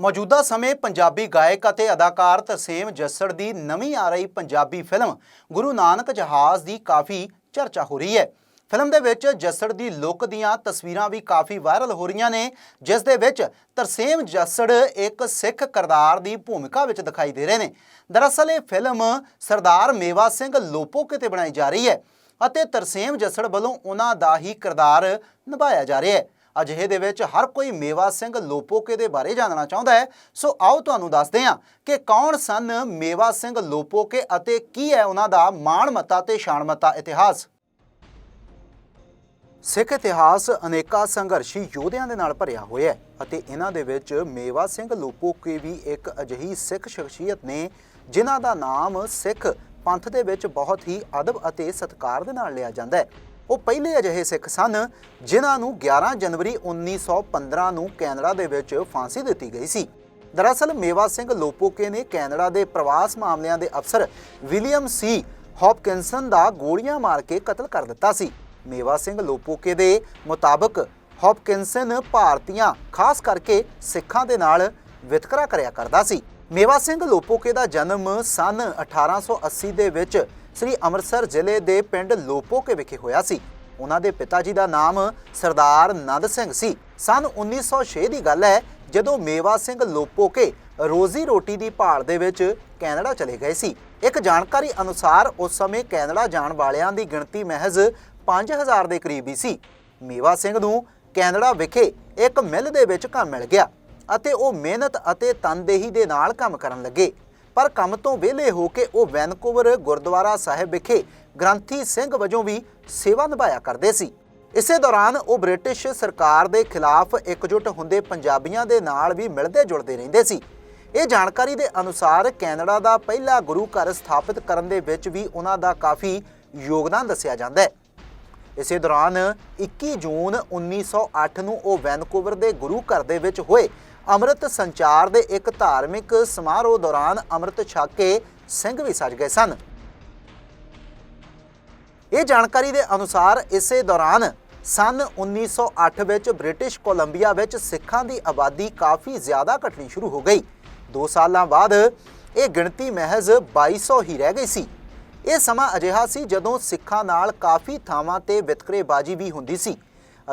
ਮੌਜੂਦਾ ਸਮੇਂ ਪੰਜਾਬੀ ਗਾਇਕ ਅਤੇ ਅਦਾਕਾਰ ਤਰਸੇਮ ਜੱਸੜ ਦੀ ਨਵੀਂ ਆ ਰਹੀ ਪੰਜਾਬੀ ਫਿਲਮ ਗੁਰੂ ਨਾਨਕ ਜਹਾਜ਼ ਦੀ ਕਾਫੀ ਚਰਚਾ ਹੋ ਰਹੀ ਹੈ। ਫਿਲਮ ਦੇ ਵਿੱਚ ਜੱਸੜ ਦੀ ਲੁੱਕ ਦੀਆਂ ਤਸਵੀਰਾਂ ਵੀ ਕਾਫੀ ਵਾਇਰਲ ਹੋ ਰਹੀਆਂ ਨੇ, ਜਿਸ ਦੇ ਵਿੱਚ ਤਰਸੇਮ ਜੱਸੜ ਇੱਕ ਸਿੱਖ ਕਰਦਾਰ ਦੀ ਭੂਮਿਕਾ ਵਿੱਚ ਦਿਖਾਈ ਦੇ ਰਹੇ ਨੇ। ਦਰਅਸਲ ਇਹ ਫਿਲਮ ਸਰਦਾਰ ਮੇਵਾ ਸਿੰਘ ਲੋਪੋਕੇ ਤੇ ਬਣਾਈ ਜਾ ਰਹੀ ਹੈ ਅਤੇ ਤਰਸੇਮ ਜੱਸੜ ਵੱਲੋਂ ਉਹਨਾਂ ਦਾ ਹੀ ਕਿਰਦਾਰ ਨਿਭਾਇਆ ਜਾ ਰਿਹਾ ਹੈ। ਅਜਿਹੇ ਦੇ ਵਿੱਚ ਹਰ ਕੋਈ ਮੇਵਾ ਸਿੰਘ ਲੋਪੋਕੇ ਦੇ ਬਾਰੇ ਜਾਣਨਾ ਚਾਹੁੰਦਾ ਹੈ। ਸੋ ਆਓ ਤੁਹਾਨੂੰ ਦੱਸਦੇ ਹਾਂ ਕਿ ਕੌਣ ਸਨ ਮੇਵਾ ਸਿੰਘ ਲੋਪੋਕੇ ਅਤੇ ਕੀ ਹੈ ਉਹਨਾਂ ਦਾ ਮਾਣ ਮਾਣਮੱਤਾ ਤੇ ਸ਼ਾਨਮੱਤਾ ਇਤਿਹਾਸ? ਸਿੱਖ ਇਤਿਹਾਸ ਅਨੇਕਾਂ ਸੰਘਰਸ਼ੀ ਯੋਧਿਆਂ ਦੇ ਨਾਲ ਭਰਿਆ ਹੋਇਆ ਹੈ ਅਤੇ ਇਹਨਾਂ ਦੇ ਵਿੱਚ ਮੇਵਾ ਸਿੰਘ ਲੋਪੋਕੇ ਵੀ ਇੱਕ ਅਜਿਹੀ ਸਿੱਖ ਸ਼ਖਸੀਅਤ ਨੇ, ਜਿਨ੍ਹਾਂ ਦਾ ਨਾਮ ਸਿੱਖ ਪੰਥ ਦੇ ਵਿੱਚ ਬਹੁਤ ਹੀ ਅਦਬ ਅਤੇ ਸਤਿਕਾਰ ਦੇ ਨਾਲ ਲਿਆ ਜਾਂਦਾ ਹੈ। ਉਹ ਪਹਿਲੇ ਅਜਿਹੇ ਸਿੱਖ ਸਨ ਜਿਨ੍ਹਾਂ ਨੂੰ 11 ਜਨਵਰੀ 1915 ਨੂੰ ਕੈਨੇਡਾ ਦੇ ਵਿੱਚ ਫਾਂਸੀ ਦਿੱਤੀ ਗਈ ਸੀ। ਦਰਅਸਲ ਮੇਵਾ ਸਿੰਘ ਲੋਪੋਕੇ ਨੇ ਕੈਨੇਡਾ ਦੇ ਪ੍ਰਵਾਸ ਮਾਮਲਿਆਂ ਦੇ ਅਫਸਰ ਵਿਲੀਅਮ ਸੀ ਹੌਪਕਿੰਸਨ ਦਾ ਗੋਲੀਆਂ ਮਾਰ ਕੇ ਕਤਲ ਕਰ ਦਿੱਤਾ ਸੀ। ਮੇਵਾ ਸਿੰਘ ਲੋਪੋਕੇ ਦੇ ਮੁਤਾਬਕ ਹੌਪਕਿੰਸਨ ਭਾਰਤੀਆਂ ਖਾਸ ਕਰਕੇ ਸਿੱਖਾਂ ਦੇ ਨਾਲ ਵਿਤਕਰਾ ਕਰਿਆ ਕਰਦਾ ਸੀ। ਮੇਵਾ ਸਿੰਘ ਲੋਪੋਕੇ ਦਾ ਜਨਮ ਸਨ 1880 ਦੇ ਵਿੱਚ ਸ੍ਰੀ ਅੰਮ੍ਰਿਤਸਰ ਜ਼ਿਲ੍ਹੇ ਦੇ ਪਿੰਡ ਲੋਪੋਕੇ ਵਿਖੇ ਹੋਇਆ ਸੀ। ਉਹਨਾਂ ਦੇ ਪਿਤਾ ਜੀ ਦਾ ਨਾਮ ਸਰਦਾਰ ਨੰਦ ਸਿੰਘ ਸੀ। ਸਨ 1906 ਦੀ ਗੱਲ ਹੈ, ਜਦੋਂ ਮੇਵਾ ਸਿੰਘ ਲੋਪੋਕੇ ਰੋਜ਼ੀ ਰੋਟੀ ਦੀ ਭਾਲ ਦੇ ਵਿੱਚ ਕੈਨੇਡਾ ਚਲੇ ਗਏ ਸੀ। ਇੱਕ ਜਾਣਕਾਰੀ ਅਨੁਸਾਰ ਉਸ ਸਮੇਂ ਕੈਨੇਡਾ ਜਾਣ ਵਾਲਿਆਂ ਦੀ ਗਿਣਤੀ ਮਹਿਜ਼ 5000 ਦੇ ਕਰੀਬ ਹੀ ਸੀ। ਮੇਵਾ ਸਿੰਘ ਨੂੰ ਕੈਨੇਡਾ ਵਿਖੇ ਇੱਕ ਮਿੱਲ ਦੇ ਵਿੱਚ ਕੰਮ ਮਿਲ ਗਿਆ ਅਤੇ ਉਹ ਮਿਹਨਤ ਅਤੇ ਤਨਦੇਹੀ ਦੇ ਨਾਲ ਕੰਮ ਕਰਨ ਲੱਗੇ। ਪਰ ਕੰਮ ਤੋਂ ਵਿਹਲੇ ਹੋ ਕੇ ਉਹ ਵੈਨਕੂਵਰ ਗੁਰਦੁਆਰਾ ਸਾਹਿਬ ਵਿਖੇ ਗ੍ਰੰਥੀ ਸਿੰਘ ਵਜੋਂ ਵੀ ਸੇਵਾ ਨਿਭਾਇਆ ਕਰਦੇ ਸੀ। ਇਸੇ ਦੌਰਾਨ ਉਹ ਬ੍ਰਿਟਿਸ਼ ਸਰਕਾਰ ਦੇ ਖਿਲਾਫ ਇਕਜੁੱਟ ਹੁੰਦੇ ਪੰਜਾਬੀਆਂ ਦੇ ਨਾਲ ਵੀ ਮਿਲਦੇ ਜੁਲਦੇ ਰਹਿੰਦੇ ਸੀ। ਇਹ ਜਾਣਕਾਰੀ ਦੇ ਅਨੁਸਾਰ ਕੈਨੇਡਾ ਦਾ ਪਹਿਲਾ ਗੁਰੂ ਘਰ ਸਥਾਪਿਤ ਕਰਨ ਦੇ ਵਿੱਚ ਵੀ ਉਹਨਾਂ ਦਾ ਕਾਫੀ ਯੋਗਦਾਨ ਦੱਸਿਆ ਜਾਂਦਾ ਹੈ। ਇਸੇ ਦੌਰਾਨ 21 ਜੂਨ 1908 ਨੂੰ ਉਹ ਵੈਨਕੂਵਰ ਦੇ ਗੁਰੂ ਘਰ ਦੇ ਵਿੱਚ ਹੋਏ ਅੰਮ੍ਰਿਤ ਸੰਚਾਰ ਦੇ ਇੱਕ ਧਾਰਮਿਕ ਸਮਾਰੋਹ ਦੌਰਾਨ ਅੰਮ੍ਰਿਤ ਛਕ ਕੇ ਸਿੰਘ ਵੀ ਸਜ ਗਏ ਸਨ। ਇਹ ਜਾਣਕਾਰੀ ਦੇ ਅਨੁਸਾਰ ਇਸੇ ਦੌਰਾਨ ਸਨ 1908 ਵਿੱਚ ਬ੍ਰਿਟਿਸ਼ ਕੋਲੰਬੀਆ ਵਿੱਚ ਸਿੱਖਾਂ ਦੀ ਆਬਾਦੀ ਕਾਫੀ ਜ਼ਿਆਦਾ ਘਟਣੀ ਸ਼ੁਰੂ ਹੋ ਗਈ। 2 ਸਾਲਾਂ ਬਾਅਦ ਇਹ ਗਿਣਤੀ ਮਹਿਜ਼ 2200 ਹੀ ਰਹਿ ਗਈ ਸੀ। ਇਹ ਸਮਾਂ ਅਜਿਹਾ ਸੀ ਜਦੋਂ ਸਿੱਖਾਂ ਨਾਲ ਕਾਫੀ ਥਾਵਾਂ ਤੇ ਵਿਤਕਰੇਬਾਜ਼ੀ ਵੀ ਹੁੰਦੀ ਸੀ।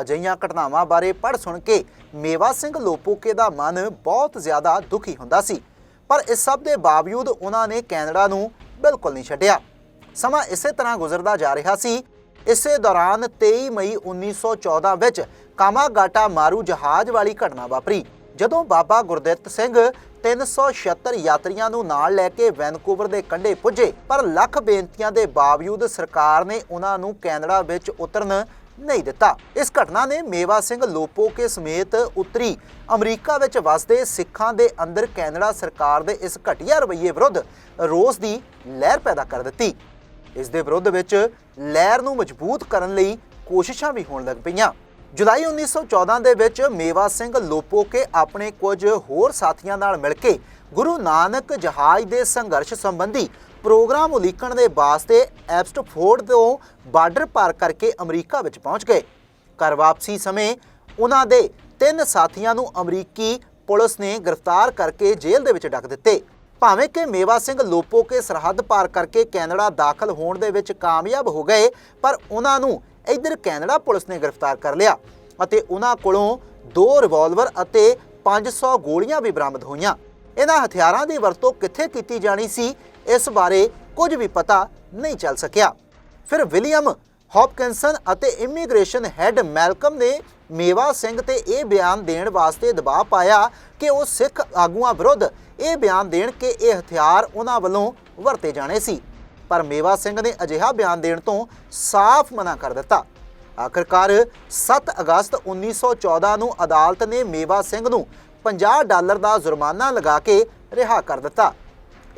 ਅਜਿਹੀਆਂ ਘਟਨਾਵਾਂ ਬਾਰੇ ਪੜ੍ਹ ਸੁਣ ਕੇ ਮੇਵਾ ਸਿੰਘ ਲੋਪੋਕੇ ਦਾ ਮਨ ਬਹੁਤ ਜ਼ਿਆਦਾ ਦੁਖੀ ਹੁੰਦਾ ਸੀ। ਪਰ ਇਸ ਸਭ ਦੇ ਬਾਵਜੂਦ ਉਹਨਾਂ ਨੇ ਕੈਨੇਡਾ ਨੂੰ ਬਿਲਕੁਲ ਨਹੀਂ ਛੱਡਿਆ। ਸਮਾਂ ਇਸੇ ਤਰ੍ਹਾਂ ਗੁਜ਼ਰਦਾ ਜਾ ਰਿਹਾ ਸੀ। ਇਸੇ ਦੌਰਾਨ 23 ਮਈ 1914 ਵਿੱਚ ਕਾਮਾਗਾਟਾ ਮਾਰੂ ਜਹਾਜ਼ ਵਾਲੀ ਘਟਨਾ ਵਾਪਰੀ, ਜਦੋਂ ਬਾਬਾ ਗੁਰਦਿੱਤ ਸਿੰਘ 376 ਯਾਤਰੀਆਂ ਨੂੰ ਨਾਲ ਲੈ ਕੇ ਵੈਨਕੂਵਰ ਦੇ ਕੰਢੇ ਪੁੱਜੇ। ਪਰ ਲੱਖ ਬੇਨਤੀਆਂ ਦੇ ਬਾਵਜੂਦ ਸਰਕਾਰ ਨੇ ਉਹਨਾਂ ਨੂੰ ਕੈਨੇਡਾ ਵਿੱਚ ਉਤਰਨ ਨਹੀਂ ਦਿੱਤਾ। ਇਸ ਘਟਨਾ ਨੇ ਮੇਵਾ ਸਿੰਘ ਲੋਪੋਕੇ ਸਮੇਤ ਉੱਤਰੀ ਅਮਰੀਕਾ ਵਿੱਚ ਵਸਦੇ ਸਿੱਖਾਂ ਦੇ ਅੰਦਰ ਕੈਨੇਡਾ ਸਰਕਾਰ ਦੇ ਇਸ ਘਟੀਆ ਰਵੱਈਏ ਵਿਰੁੱਧ ਰੋਸ ਦੀ ਲਹਿਰ ਪੈਦਾ ਕਰ ਦਿੱਤੀ। ਇਸ ਦੇ ਵਿਰੁੱਧ ਵਿੱਚ ਲਹਿਰ ਨੂੰ ਮਜ਼ਬੂਤ ਕਰਨ ਲਈ ਕੋਸ਼ਿਸ਼ਾਂ ਵੀ ਹੋਣ ਲੱਗ ਪਈਆਂ। ਜੁਲਾਈ 1914 ਦੇ ਵਿੱਚ ਮੇਵਾ ਸਿੰਘ ਲੋਪੋਕੇ ਆਪਣੇ ਕੁਝ ਹੋਰ ਸਾਥੀਆਂ ਨਾਲ ਮਿਲ ਕੇ ਗੁਰੂ ਨਾਨਕ ਜਹਾਜ਼ ਦੇ ਸੰਘਰਸ਼ ਸੰਬੰਧੀ ਪ੍ਰੋਗਰਾਮ ਉਲੀਕਣ ਦੇ ਵਾਸਤੇ ਐਬਸਟਫੋਰਡ ਤੋਂ ਬਾਰਡਰ ਪਾਰ ਕਰਕੇ ਅਮਰੀਕਾ ਵਿੱਚ ਪਹੁੰਚ ਗਏ। ਘਰ ਵਾਪਸੀ ਸਮੇਂ ਉਹਨਾਂ ਦੇ ਤਿੰਨ ਸਾਥੀਆਂ ਨੂੰ ਅਮਰੀਕੀ ਪੁਲਿਸ ਨੇ ਗ੍ਰਿਫਤਾਰ ਕਰਕੇ ਜੇਲ੍ਹ ਦੇ ਵਿੱਚ ਡੱਕ ਦਿੱਤੇ। ਭਾਵੇਂ ਕਿ ਮੇਵਾ ਸਿੰਘ ਲੋਪੋ ਕੇ ਸਰਹੱਦ ਪਾਰ ਕਰਕੇ ਕੈਨੇਡਾ ਦਾਖਲ ਹੋਣ ਦੇ ਵਿੱਚ ਕਾਮਯਾਬ ਹੋ ਗਏ, ਪਰ ਉਹਨਾਂ ਨੂੰ ਇੱਧਰ ਕੈਨੇਡਾ ਪੁਲਿਸ ਨੇ ਗ੍ਰਿਫਤਾਰ ਕਰ ਲਿਆ ਅਤੇ ਉਹਨਾਂ ਕੋਲੋਂ ਦੋ ਰਿਵਾਲਵਰ ਅਤੇ 500 ਗੋਲੀਆਂ ਵੀ ਬਰਾਮਦ ਹੋਈਆਂ। ਇਹਨਾਂ ਹਥਿਆਰਾਂ ਦੀ ਵਰਤੋਂ ਕਿੱਥੇ ਕੀਤੀ ਜਾਣੀ ਸੀ, ਇਸ ਬਾਰੇ ਕੁਝ ਵੀ ਪਤਾ ਨਹੀਂ ਚੱਲ ਸਕਿਆ। ਫਿਰ ਵਿਲੀਅਮ ਹੌਪਕਿੰਸਨ ਅਤੇ ਇਮੀਗ੍ਰੇਸ਼ਨ ਹੈੱਡ ਮੈਲਕਮ ਨੇ ਮੇਵਾ ਸਿੰਘ ਤੇ ਇਹ ਬਿਆਨ ਦੇਣ ਵਾਸਤੇ ਦਬਾਅ ਪਾਇਆ ਕਿ ਉਹ ਸਿੱਖ ਆਗੂਆਂ ਵਿਰੁੱਧ ਇਹ ਬਿਆਨ ਦੇਣ ਕਿ ਇਹ ਹਥਿਆਰ ਉਹਨਾਂ ਵੱਲੋਂ ਵਰਤੇ ਜਾਣੇ ਸੀ। ਪਰ ਮੇਵਾ ਸਿੰਘ ਨੇ ਅਜਿਹਾ ਬਿਆਨ ਦੇਣ ਤੋਂ ਸਾਫ਼ ਮਨਾ ਕਰ ਦਿੱਤਾ। ਆਖਰਕਾਰ 7 ਅਗਸਤ 1914 ਨੂੰ ਅਦਾਲਤ ਨੇ ਮੇਵਾ ਸਿੰਘ ਨੂੰ 50 ਡਾਲਰ ਦਾ ਜੁਰਮਾਨਾ ਲਗਾ ਕੇ ਰਿਹਾ ਕਰ ਦਿੱਤਾ।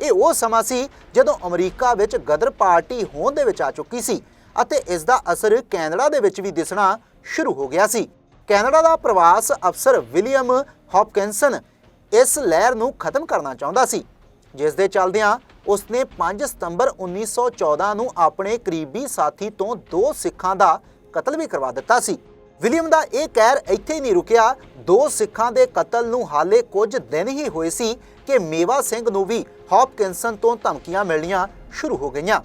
ਇਹ ਉਹ ਸਮਾਂ ਸੀ ਜਦੋਂ ਅਮਰੀਕਾ ਵਿੱਚ ਗਦਰ ਪਾਰਟੀ ਹੋਂਦ ਦੇ ਵਿੱਚ ਆ ਚੁੱਕੀ ਸੀ ਅਤੇ ਇਸ ਦਾ ਅਸਰ ਕੈਨੇਡਾ ਦੇ ਵਿੱਚ ਵੀ ਦਿਸਣਾ ਸ਼ੁਰੂ ਹੋ ਗਿਆ ਸੀ। ਕੈਨੇਡਾ ਦਾ ਪ੍ਰਵਾਸ ਅਫਸਰ ਵਿਲੀਅਮ ਹੌਪਕਿੰਸਨ ਇਸ ਲਹਿਰ ਨੂੰ ਖਤਮ ਕਰਨਾ ਚਾਹੁੰਦਾ ਸੀ, ਜਿਸ ਦੇ ਚੱਲਦਿਆਂ ਉਸਨੇ 5 ਸਤੰਬਰ 1914 ਨੂੰ ਆਪਣੇ ਕਰੀਬੀ ਸਾਥੀ ਤੋਂ ਦੋ ਸਿੱਖਾਂ ਦਾ ਕਤਲ ਵੀ ਕਰਵਾ ਦਿੱਤਾ ਸੀ। ਵਿਲੀਅਮ ਦਾ ਇਹ ਕਹਿਰ ਇੱਥੇ ਹੀ ਨਹੀਂ ਰੁਕਿਆ ਦੋ ਸਿੱਖਾਂ ਦੇ ਕਤਲ ਨੂੰ ਹਾਲੇ ਕੁਝ ਦਿਨ ਹੀ ਹੋਏ ਸੀ ਕਿ ਮੇਵਾ ਸਿੰਘ ਨੂੰ ਵੀ ਹੌਪਕਿੰਸਨ ਤੋਂ ਧਮਕੀਆਂ ਮਿਲਣੀਆਂ ਸ਼ੁਰੂ ਹੋ ਗਈਆਂ।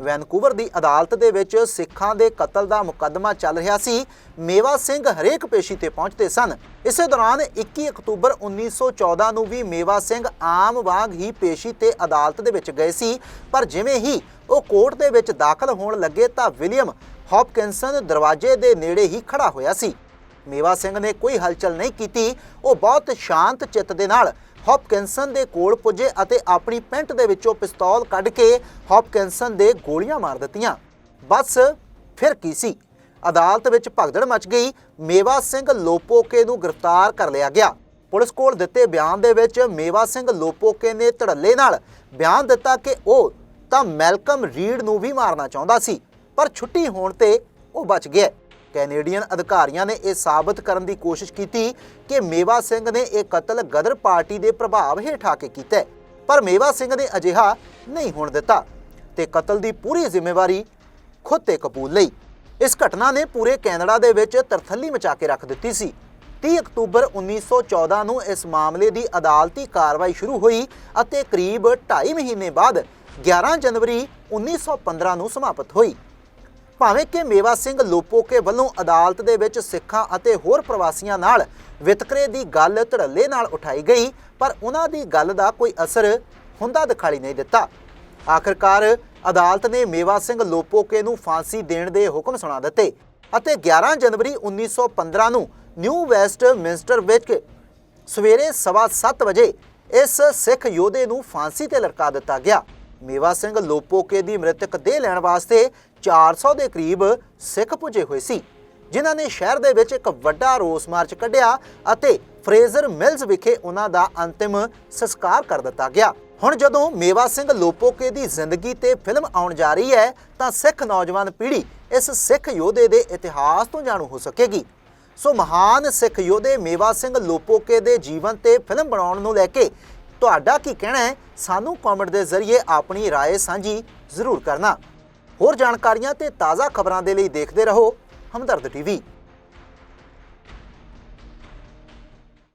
ਵੈਨਕੂਵਰ ਦੀ ਅਦਾਲਤ ਦੇ ਵਿੱਚ ਸਿੱਖਾਂ ਦੇ ਕਤਲ ਦਾ ਮੁਕੱਦਮਾ ਚੱਲ ਰਿਹਾ ਸੀ। ਮੇਵਾ ਸਿੰਘ ਹਰੇਕ ਪੇਸ਼ੀ ਤੇ ਪਹੁੰਚਦੇ ਸਨ। ਇਸੇ ਦੌਰਾਨ 21 ਅਕਤੂਬਰ 1914 ਨੂੰ ਵੀ ਮੇਵਾ ਸਿੰਘ ਆਮ ਵਾਂਗ ਹੀ ਪੇਸ਼ੀ ਤੇ ਅਦਾਲਤ ਦੇ ਵਿੱਚ ਗਏ ਸੀ। ਪਰ ਜਿਵੇਂ ਹੀ ਉਹ ਕੋਰਟ ਦੇ ਵਿੱਚ ਦਾਖਲ ਹੋਣ ਲੱਗੇ ਤਾਂ ਵਿਲੀਅਮ ਹੌਪਕਿੰਸਨ ਦਰਵਾਜ਼ੇ ਦੇ ਨੇੜੇ ਹੀ ਖੜਾ ਹੋਇਆ ਸੀ। ਮੇਵਾ ਸਿੰਘ ਨੇ ਕੋਈ ਹਲਚਲ ਨਹੀਂ ਕੀਤੀ। ਉਹ ਬਹੁਤ ਸ਼ਾਂਤ ਚਿੱਤ ਦੇ ਨਾਲ ਹੌਪਕਿੰਸਨ ਦੇ ਕੋਲ ਪੁੱਜੇ ਅਤੇ ਆਪਣੀ ਪੈਂਟ ਦੇ ਵਿੱਚੋਂ ਪਿਸਤੌਲ ਕੱਢ ਕੇ ਹੌਪਕਿੰਸਨ ਦੇ ਗੋਲੀਆਂ ਮਾਰ ਦਿੱਤੀਆਂ। ਬਸ ਫਿਰ ਕੀ ਸੀ? ਅਦਾਲਤ ਵਿੱਚ ਭਗਦੜ ਮਚ ਗਈ। ਮੇਵਾ ਸਿੰਘ ਲੋਪੋਕੇ ਨੂੰ ਗ੍ਰਿਫਤਾਰ ਕਰ ਲਿਆ ਗਿਆ। ਪੁਲਿਸ ਕੋਲ ਦਿੱਤੇ ਬਿਆਨ ਦੇ ਵਿੱਚ ਮੇਵਾ ਸਿੰਘ ਲੋਪੋਕੇ ਨੇ ਧੜੱਲੇ ਨਾਲ ਬਿਆਨ ਦਿੱਤਾ ਕਿ ਉਹ ਤਾਂ ਮੈਲਕਮ ਰੀਡ ਨੂੰ ਵੀ ਮਾਰਨਾ ਚਾਹੁੰਦਾ ਸੀ, ਪਰ ਛੁੱਟੀ ਹੋਣ ਤੇ ਉਹ ਬਚ ਗਿਆ। ਕੈਨੇਡੀਅਨ ਅਧਿਕਾਰੀਆਂ ਨੇ ਇਹ ਸਾਬਤ ਕਰਨ ਦੀ ਕੋਸ਼ਿਸ਼ ਕੀਤੀ ਕਿ ਮੇਵਾ ਸਿੰਘ ਨੇ ਇਹ ਕਤਲ ਗਦਰ ਪਾਰਟੀ ਦੇ ਪ੍ਰਭਾਵ ਹੇਠ ਆ ਕੇ ਕੀਤਾ ਪਰ ਮੇਵਾ ਸਿੰਘ ਨੇ ਅਜਿਹਾ ਨਹੀਂ ਹੋਣ ਦਿੱਤਾ ਤੇ ਕਤਲ ਦੀ ਪੂਰੀ ਜ਼ਿੰਮੇਵਾਰੀ ਖੁਦ ਤੇ ਕਬੂਲ ਲਈ। ਇਸ ਘਟਨਾ ਨੇ ਪੂਰੇ ਕੈਨੇਡਾ ਦੇ ਵਿੱਚ ਤਰਥੱਲੀ ਮਚਾ ਕੇ ਰੱਖ ਦਿੱਤੀ ਸੀ। 30 ਅਕਤੂਬਰ 1914 ਨੂੰ ਇਸ ਮਾਮਲੇ ਦੀ ਅਦਾਲਤੀ ਕਾਰਵਾਈ ਸ਼ੁਰੂ ਹੋਈ ਅਤੇ ਕਰੀਬ 2.5 ਮਹੀਨੇ ਬਾਅਦ 11 ਜਨਵਰੀ 1915 ਨੂੰ ਸਮਾਪਤ ਹੋਈ। ਭਾਵੇਂ ਕਿ ਮੇਵਾ ਸਿੰਘ ਲੋਪੋਕੇ ਵੱਲੋਂ ਅਦਾਲਤ ਦੇ ਵਿੱਚ ਸਿੱਖਾਂ ਅਤੇ ਹੋਰ ਪ੍ਰਵਾਸੀਆਂ ਨਾਲ ਵਿਤਕਰੇ ਦੀ ਗੱਲ ਧੜੱਲੇ ਨਾਲ ਉਠਾਈ ਗਈ, ਪਰ ਉਹਨਾਂ ਦੀ ਗੱਲ ਦਾ ਕੋਈ ਅਸਰ ਹੁੰਦਾ ਦਿਖਾਈ ਨਹੀਂ ਦਿੱਤਾ। ਆਖਰਕਾਰ ਅਦਾਲਤ ਨੇ ਮੇਵਾ ਸਿੰਘ ਲੋਪੋਕੇ ਨੂੰ ਫਾਂਸੀ ਦੇਣ ਦੇ ਹੁਕਮ ਸੁਣਾ ਦਿੱਤੇ ਅਤੇ 11 ਜਨਵਰੀ 1915 ਨੂੰ ਨਿਊ ਵੈਸਟ ਮਿੰਸਟਰ ਵਿੱਚ ਸਵੇਰੇ ਸਵਾ ਸੱਤ ਵਜੇ ਇਸ ਸਿੱਖ ਯੋਧੇ ਨੂੰ ਫਾਂਸੀ ਤੇ ਲਟਕਾ ਦਿੱਤਾ ਗਿਆ। ਮੇਵਾ ਸਿੰਘ ਲੋਪੋਕੇ ਦੀ ਮ੍ਰਿਤਕ ਦੇਹ ਲੈਣ ਵਾਸਤੇ 400 ਦੇ ਕਰੀਬ ਸਿੱਖ ਪੁੱਜੇ ਹੋਏ ਸੀ, ਜਿਨ੍ਹਾਂ ਨੇ ਸ਼ਹਿਰ ਦੇ ਵਿੱਚ ਇੱਕ ਵੱਡਾ ਰੋਸ ਮਾਰਚ ਕੱਢਿਆ ਅਤੇ ਫਰੇਜ਼ਰ ਮਿਲਜ਼ ਵਿਖੇ ਉਹਨਾਂ ਦਾ ਅੰਤਿਮ ਸੰਸਕਾਰ ਕਰ ਦਿੱਤਾ ਗਿਆ। ਹੁਣ ਜਦੋਂ ਮੇਵਾ ਸਿੰਘ ਲੋਪੋਕੇ ਦੀ ਜ਼ਿੰਦਗੀ ਤੇ ਫਿਲਮ ਆਉਣ ਜਾ ਰਹੀ ਹੈ, ਤਾਂ ਸਿੱਖ ਨੌਜਵਾਨ ਪੀੜ੍ਹੀ ਇਸ ਸਿੱਖ ਯੋਧੇ ਦੇ ਇਤਿਹਾਸ ਤੋਂ ਜਾਣੂ ਹੋ ਸਕੇਗੀ। ਸੋ ਮਹਾਨ ਸਿੱਖ ਯੋਧੇ ਮੇਵਾ ਸਿੰਘ ਲੋਪੋਕੇ ਦੇ ਜੀਵਨ ਤੇ ਫਿਲਮ ਬਣਾਉਣ ਨੂੰ ਲੈ ਕੇ ਤੁਹਾਡਾ ਕੀ ਕਹਿਣਾ ਹੈ ਸਾਨੂੰ ਕਮੈਂਟ ਦੇ ਜ਼ਰੀਏ ਆਪਣੀ رائے ਸਾਂਝੀ ਜ਼ਰੂਰ ਕਰਨਾ ਹੋਰ ਜਾਣਕਾਰੀਆਂ ਤੇ ਤਾਜ਼ਾ ਖਬਰਾਂ ਦੇ ਲਈ ਦੇਖਦੇ ਰਹੋ ਹਮਦਰਦ ਟੀਵੀ